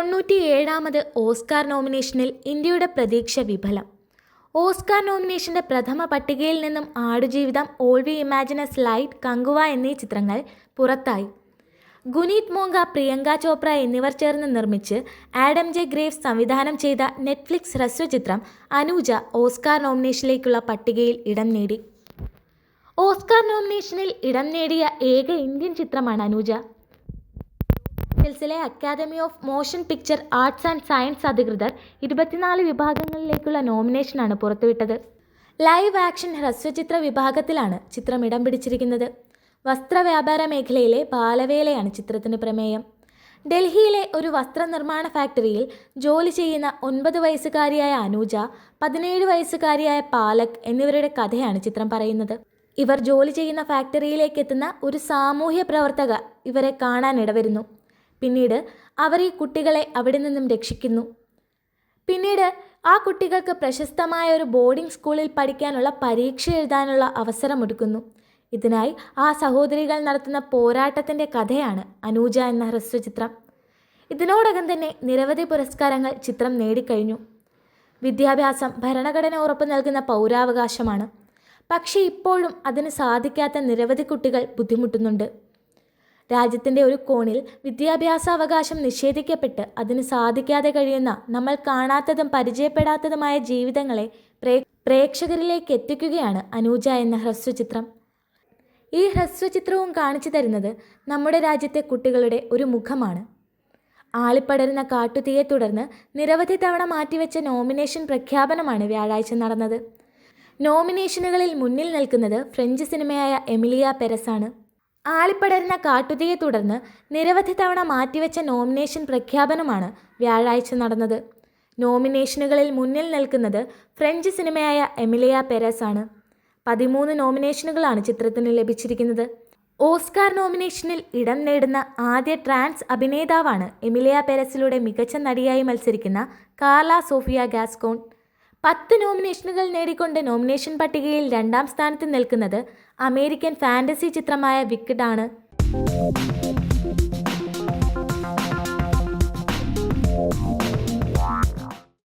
തൊണ്ണൂറ്റിയേഴാമത് Oscar നോമിനേഷനിൽ ഇന്ത്യയുടെ പ്രതീക്ഷ വിഫലം. Oscar നോമിനേഷന്റെ പ്രഥമ പട്ടികയിൽ നിന്നും Aadujeevitham All We Imagine As Light Kanguva എന്നീ ചിത്രങ്ങൾ പുറത്തായി. ഗുനീത് മോങ്ക പ്രിയങ്ക ചോപ്ര എന്നിവർ ചേർന്ന് നിർമ്മിച്ച് ആഡം ജെ ഗ്രേവ്സ് സംവിധാനം ചെയ്ത നെറ്റ്ഫ്ലിക്സ് ഹ്രസ്വചിത്രം അനൂജ ഓസ്കാർ നോമിനേഷനിലേക്കുള്ള പട്ടികയിൽ ഇടം നേടി. ഓസ്കാർ നോമിനേഷനിൽ ഇടം നേടിയ ഏക ഇന്ത്യൻ ചിത്രമാണ് Anuja. ിലെ Academy of Motion Picture Arts and Science അധികൃതർ ഇരുപത്തിനാല് വിഭാഗങ്ങളിലേക്കുള്ള നോമിനേഷനാണ് പുറത്തുവിട്ടത്. ലൈവ് ആക്ഷൻ ഹ്രസ്വചിത്ര വിഭാഗത്തിലാണ് ചിത്രം ഇടം പിടിച്ചിരിക്കുന്നത്. വസ്ത്രവ്യാപാര മേഖലയിലെ ബാലവേലയാണ് ചിത്രത്തിന് പ്രമേയം. ഡൽഹിയിലെ ഒരു വസ്ത്രനിർമ്മാണ ഫാക്ടറിയിൽ ജോലി ചെയ്യുന്ന ഒൻപത് വയസ്സുകാരിയായ അനൂജ പതിനേഴ് വയസ്സുകാരിയായ പാലക് എന്നിവരുടെ കഥയാണ് ചിത്രം പറയുന്നത്. ഇവർ ജോലി ചെയ്യുന്ന ഫാക്ടറിയിലേക്ക് എത്തുന്ന ഒരു സാമൂഹ്യ പ്രവർത്തക ഇവരെ കാണാൻ ഇടവരുന്നു. പിന്നീട് അവർ ഈ കുട്ടികളെ അവിടെ നിന്നും രക്ഷിക്കുന്നു. പിന്നീട് ആ കുട്ടികൾക്ക് പ്രശസ്തമായ ഒരു ബോർഡിംഗ് സ്കൂളിൽ പഠിക്കാനുള്ള പരീക്ഷ എഴുതാനുള്ള അവസരമൊരുക്കുന്നു. ഇതിനായി ആ സഹോദരികൾ നടത്തുന്ന പോരാട്ടത്തിന്റെ കഥയാണ് അനൂജ എന്ന ഹ്രസ്വചിത്രം. ഇതിനോടകം തന്നെ നിരവധി പുരസ്കാരങ്ങൾ ചിത്രം നേടിക്കഴിഞ്ഞു. വിദ്യാഭ്യാസം ഭരണഘടന ഉറപ്പു നൽകുന്ന പൗരാവകാശമാണ്. പക്ഷേ ഇപ്പോഴും അതിന് സാധിക്കാത്ത നിരവധി കുട്ടികൾ ബുദ്ധിമുട്ടുന്നുണ്ട്. രാജ്യത്തിന്റെ ഒരു കോണിൽ വിദ്യാഭ്യാസാവകാശം നിഷേധിക്കപ്പെട്ട് അതിന് സാധിക്കാതെ കഴിയുന്ന നമ്മൾ കാണാത്തതും പരിചയപ്പെടാത്തതുമായ ജീവിതങ്ങളെ പ്രേ പ്രേക്ഷകരിലേക്ക് എത്തിക്കുകയാണ് അനൂജ എന്ന ഹ്രസ്വചിത്രം. ഈ ഹ്രസ്വചിത്രവും കാണിച്ചു തരുന്നത് നമ്മുടെ രാജ്യത്തെ കുട്ടികളുടെ ഒരു മുഖമാണ്. ആളിപ്പടരുന്ന കാട്ടുതീയെ തുടർന്ന് നിരവധി തവണ മാറ്റിവെച്ച നോമിനേഷൻ പ്രഖ്യാപനമാണ് വ്യാഴാഴ്ച നടന്നത്. നോമിനേഷനുകളിൽ മുന്നിൽ നിൽക്കുന്നത് ഫ്രഞ്ച് സിനിമയായ എമിലിയ പെരസാണ്. ആളിപ്പടരുന്ന കാട്ടുതീയെ തുടർന്ന് നിരവധി തവണ മാറ്റിവെച്ച നോമിനേഷൻ പ്രഖ്യാപനമാണ് വ്യാഴാഴ്ച നടന്നത്. നോമിനേഷനുകളിൽ മുന്നിൽ നിൽക്കുന്നത് ഫ്രഞ്ച് സിനിമയായ എമിലിയ പെരസ് ആണ്. പതിമൂന്ന് നോമിനേഷനുകളാണ് ചിത്രത്തിന് ലഭിച്ചിരിക്കുന്നത്. ഓസ്കാർ നോമിനേഷനിൽ ഇടം നേടുന്ന ആദ്യ ട്രാൻസ് അഭിനേതാവാണ് എമിലിയ പെരസിലൂടെ മികച്ച നടിയായി മത്സരിക്കുന്ന കാർല സോഫിയ ഗാസ്കോൺ. പത്ത് നോമിനേഷനുകൾ നേടിക്കൊണ്ട് നോമിനേഷൻ പട്ടികയിൽ രണ്ടാം സ്ഥാനത്ത് നിൽക്കുന്നത് അമേരിക്കൻ ഫാന്റസി ചിത്രമായ വിക്കഡാണ്.